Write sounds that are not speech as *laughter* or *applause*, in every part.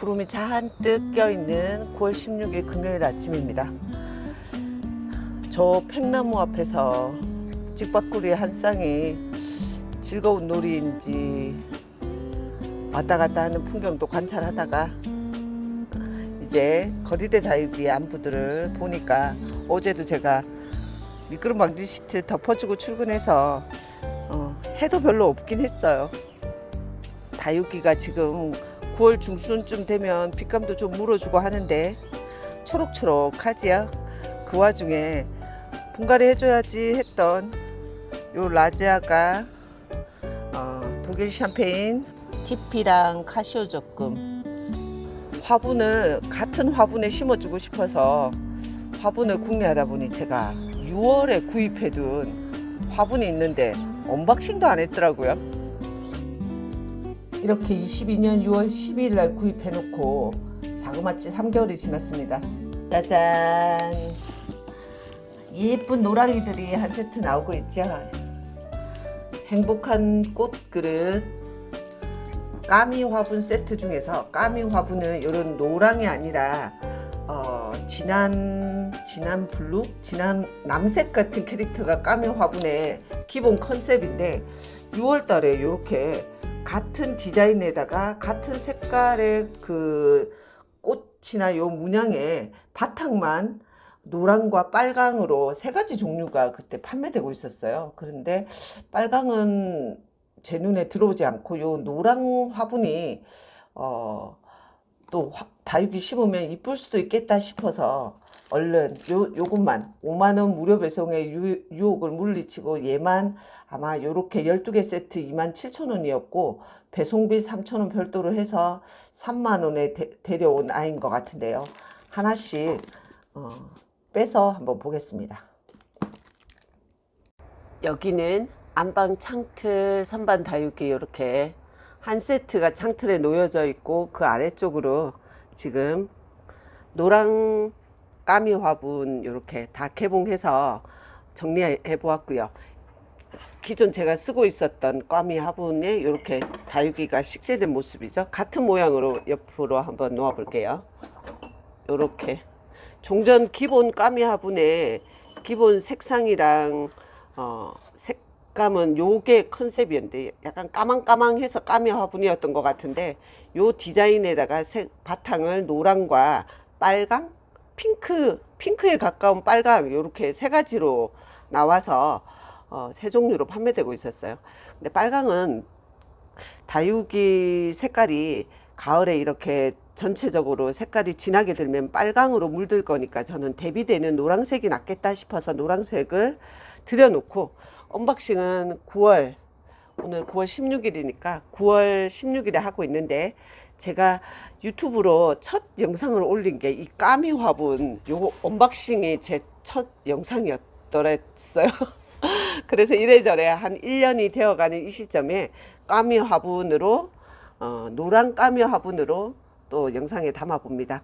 구름이 잔뜩 껴있는 9월 16일 금요일 아침입니다. 저 팽나무 앞에서 찍바꾸리 한 쌍이 즐거운 놀이인지 왔다 갔다 하는 풍경도 관찰하다가 이제 거리대 다육이 안부들을 보니까 어제도 제가 미끄럼 방지 시트 덮어주고 출근해서 어, 해도 별로 없긴 했어요. 다육이가 지금 9월 중순쯤 되면 빛감도 좀 물어주고 하는데 초록초록하지요. 그 와중에 분갈이 해줘야지 했던 요 라지아가 어, 독일 샴페인 티피랑 카시오 적금 화분을 같은 화분에 심어주고 싶어서 화분을 구매하다 보니 제가 6월에 구입해둔 화분이 있는데 언박싱도 안 했더라고요. 이렇게 22년 6월 12일 날 구입해 놓고 자그마치 3개월이 지났습니다. 짜잔. 예쁜 노랑이들이 한 세트 나오고 있죠. 행복한 꽃 그릇 까미 화분 세트 중에서 까미 화분은 이런 노랑이 아니라 어, 진한 진한 블루, 진한 남색 같은 캐릭터가 까미 화분의 기본 컨셉인데 6월달에 이렇게 같은 디자인에다가 같은 색깔의 그 꽃이나 요 문양의 바탕만 노랑과 빨강으로 세 가지 종류가 그때 판매되고 있었어요. 그런데 빨강은 제 눈에 들어오지 않고 요 노랑 화분이 어, 또 화- 다육이 심으면 이쁠 수도 있겠다 싶어서 얼른 요 요것만 5만 원 무료 배송의 유, 유혹을 물리치고 얘만 아마 요렇게 12개 세트 2만 7천 원이었고 배송비 3천 원 별도로 해서 3만 원에 데, 데려온 아이인 것 같은데요. 하나씩 어, 빼서 한번 보겠습니다. 여기는 안방 창틀 선반 다육이 이렇게 한 세트가 창틀에 놓여져 있고 그 아래쪽으로 지금 노랑 까미 화분 이렇게 다 개봉해서 정리해 보았고요. 기존 제가 쓰고 있었던 까미 화분에 이렇게 다육이가 식재된 모습이죠. 같은 모양으로 옆으로 한번 놓아 볼게요. 이렇게 종전 기본 까미 화분에 기본 색상이랑 어, 색감은 요게 컨셉이었는데 약간 까망까망해서 까미 화분이었던 것 같은데 요 디자인에다가 색 바탕을 노랑과 빨강, 핑크, 핑크에 가까운 빨강 요렇게 세 가지로 나와서 어, 세 종류로 판매되고 있었어요. 근데 빨강은 다육이 색깔이 가을에 이렇게 전체적으로 색깔이 진하게 들면 빨강으로 물들 거니까 저는 대비되는 노란색이 낫겠다 싶어서 노란색을 들여놓고 언박싱은 9월 오늘 9월 16일이니까 9월 16일에 하고 있는데 제가 유튜브로 첫 영상을 올린 게 이 까미 화분 요거 언박싱이 제 첫 영상이었더랬어요. *laughs* 그래서 이래저래 한 1년이 되어가는 이 시점에 까미 화분으로 어, 노란 까미 화분으로 또 영상에 담아 봅니다.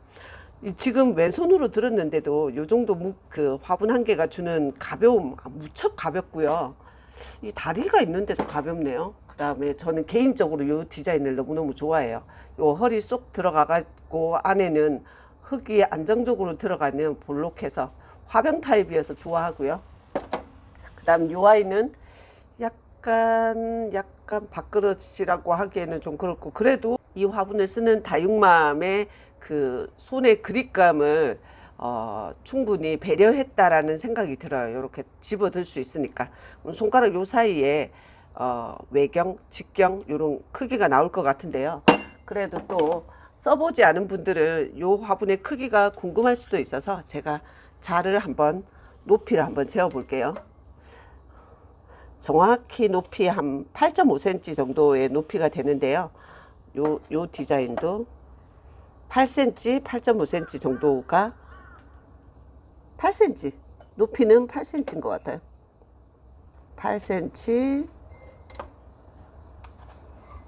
이 지금 왼손으로 들었는데도 요 정도 무, 그 화분 한 개가 주는 가벼움 아, 무척 가볍고요. 이 다리가 있는데도 가볍네요. 그 다음에 저는 개인적으로 요 디자인을 너무너무 좋아해요. 요 허리 쏙 들어가가지고 안에는 흙이 안정적으로 들어가는 볼록해서 화병 타입이어서 좋아하고요. 그 다음 요 아이는 약간 약간 밥그릇이라고 하기에는 좀 그렇고 그래도 이 화분을 쓰는 다육맘의 그 손의 그립감을 어, 충분히 배려했다라는 생각이 들어요. 이렇게 집어들 수 있으니까 손가락 요 사이에 어, 외경, 직경 이런 크기가 나올 것 같은데요. 그래도 또 써보지 않은 분들은 요 화분의 크기가 궁금할 수도 있어서 제가 자를 한번 높이를 한번 재어 볼게요. 정확히 높이 한 8.5cm 정도의 높이가 되는데요. 요, 요 디자인도 8cm, 8.5cm 정도가 8cm. 높이는 8cm인 것 같아요. 8cm.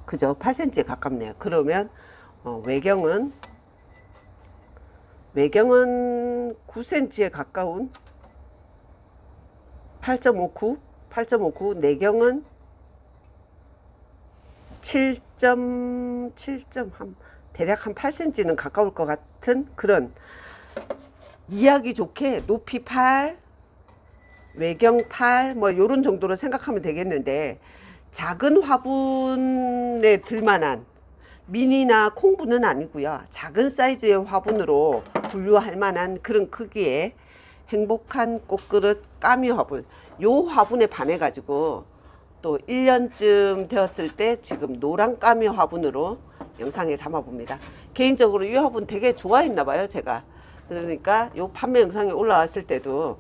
그죠? 8cm에 가깝네요. 그러면 어, 외경은 외경은 9cm에 가까운 8.59, 8.59, 내경은 7.7.1 대략 한 8cm는 가까울 것 같은 그런 이해하기 좋게 높이 8, 외경 8, 뭐 요런 정도로 생각하면 되겠는데 작은 화분에 들만한 미니나 콩분은 아니고요. 작은 사이즈의 화분으로 분류할 만한 그런 크기의 행복한 꽃그릇 까미 화분. 요 화분에 반해 가지고 또 1년쯤 되었을 때 지금 노란 까미 화분으로 영상에 담아 봅니다. 개인적으로 이 화분 되게 좋아했나 봐요, 제가. 그러니까 요 판매 영상이 올라왔을 때도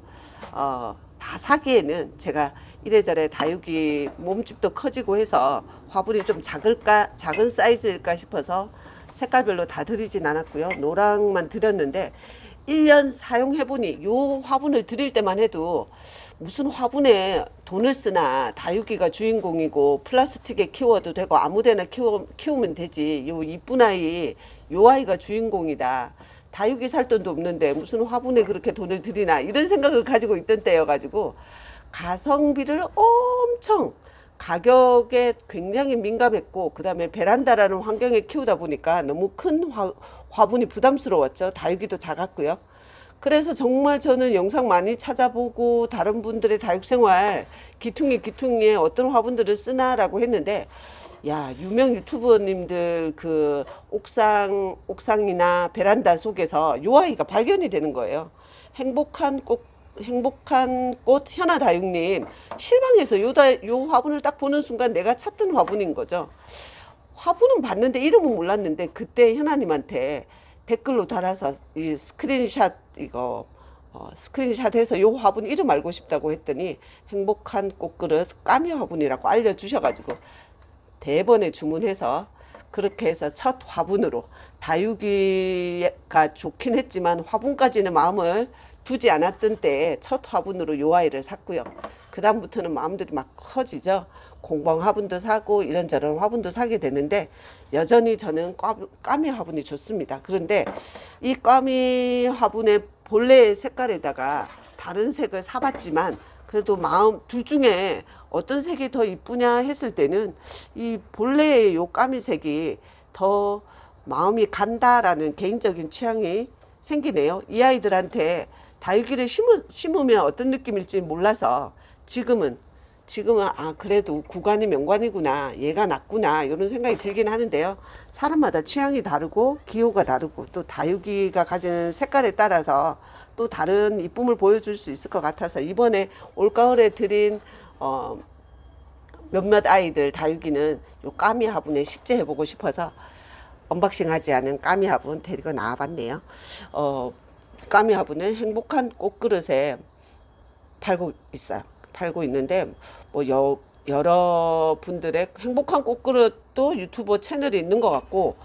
어, 다 사기에는 제가 이래저래 다육이 몸집도 커지고 해서 화분이 좀 작을까 작은 사이즈일까 싶어서 색깔별로 다 드리진 않았고요. 노랑만 드렸는데 1년 사용해 보니 요 화분을 드릴 때만 해도 무슨 화분에 돈을 쓰나 다육이가 주인공이고 플라스틱에 키워도 되고 아무데나 키워, 키우면 되지 요 이쁜 아이 요 아이가 주인공이다 다육이 살 돈도 없는데 무슨 화분에 그렇게 돈을 들이나 이런 생각을 가지고 있던 때여가지고 가성비를 엄청 가격에 굉장히 민감했고 그 다음에 베란다라는 환경에 키우다 보니까 너무 큰 화, 화분이 부담스러웠죠 다육이도 작았고요 그래서 정말 저는 영상 많이 찾아보고 다른 분들의 다육생활 기퉁이 기퉁이에 어떤 화분들을 쓰나라고 했는데 야 유명 유튜버님들 그 옥상 옥상이나 베란다 속에서 요 아이가 발견이 되는 거예요. 행복한 꽃 행복한 꽃 현아 다육님 실망해서 요 다 요 화분을 딱 보는 순간 내가 찾던 화분인 거죠. 화분은 봤는데 이름은 몰랐는데 그때 현아님한테 댓글로 달아서 이 스크린샷 이거 어, 스크린샷 해서 요 화분 이름 알고 싶다고 했더니 행복한 꽃그릇 까미 화분이라고 알려주셔가지고 대번에 주문해서 그렇게 해서 첫 화분으로 다육이가 좋긴 했지만 화분까지는 마음을 두지 않았던 때에 첫 화분으로 요 아이를 샀고요. 그 다음부터는 마음들이 막 커지죠. 공방 화분도 사고 이런저런 화분도 사게 되는데 여전히 저는 까- 까미 화분이 좋습니다. 그런데 이 까미 화분의 본래 색깔에다가 다른 색을 사봤지만 그래도 마음 둘 중에 어떤 색이 더 이쁘냐 했을 때는 이 본래의 요 까미색이 더 마음이 간다라는 개인적인 취향이 생기네요. 이 아이들한테 다육이를 심으, 심으면 어떤 느낌일지 몰라서 지금은 지금은 아 그래도 구간이 명관이구나 얘가 낫구나 이런 생각이 들긴 하는데요. 사람마다 취향이 다르고 기호가 다르고 또 다육이가 가지는 색깔에 따라서 또 다른 이쁨을 보여줄 수 있을 것 같아서 이번에 올가을에 드린 어, 몇몇 아이들 다육이는 요 까미 화분에 식재해 보고 싶어서 언박싱 하지 않은 까미 화분 데리고 나와봤네요. 어, 까미 화분은 행복한 꽃그릇에 팔고 있어요. 팔고 있는데 뭐 여, 여러 분들의 행복한 꽃그릇도 유튜버 채널이 있는 것 같고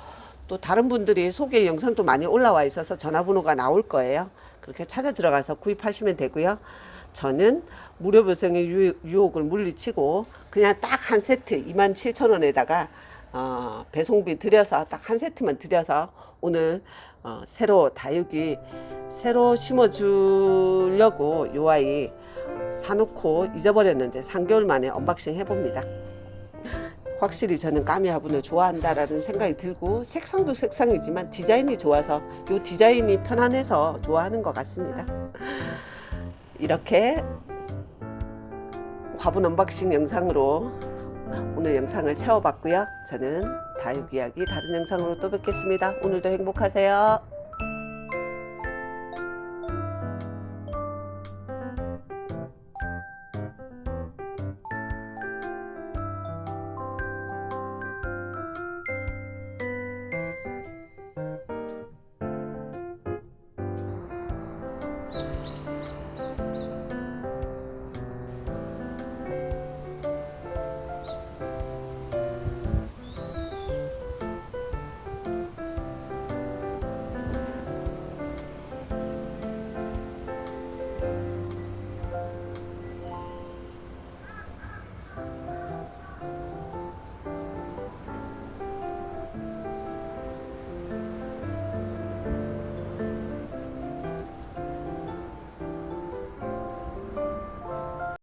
또 다른 분들이 소개 영상도 많이 올라와 있어서 전화번호가 나올 거예요. 그렇게 찾아 들어가서 구입하시면 되고요. 저는 무료 배송의 유- 유혹을 물리치고 그냥 딱 한 세트 27,000원에다가 어, 배송비 들여서 딱 한 세트만 들여서 오늘 어, 새로 다육이 새로 심어주려고 요 아이 사놓고 잊어버렸는데 3개월 만에 언박싱 해봅니다. 확실히 저는 까미 화분을 좋아한다라는 생각이 들고 색상도 색상이지만 디자인이 좋아서 요 디자인이 편안해서 좋아하는 것 같습니다. 이렇게 화분 언박싱 영상으로 오늘 영상을 채워봤고요. 저는 다육 이야기 다른 영상으로 또 뵙겠습니다. 오늘도 행복하세요.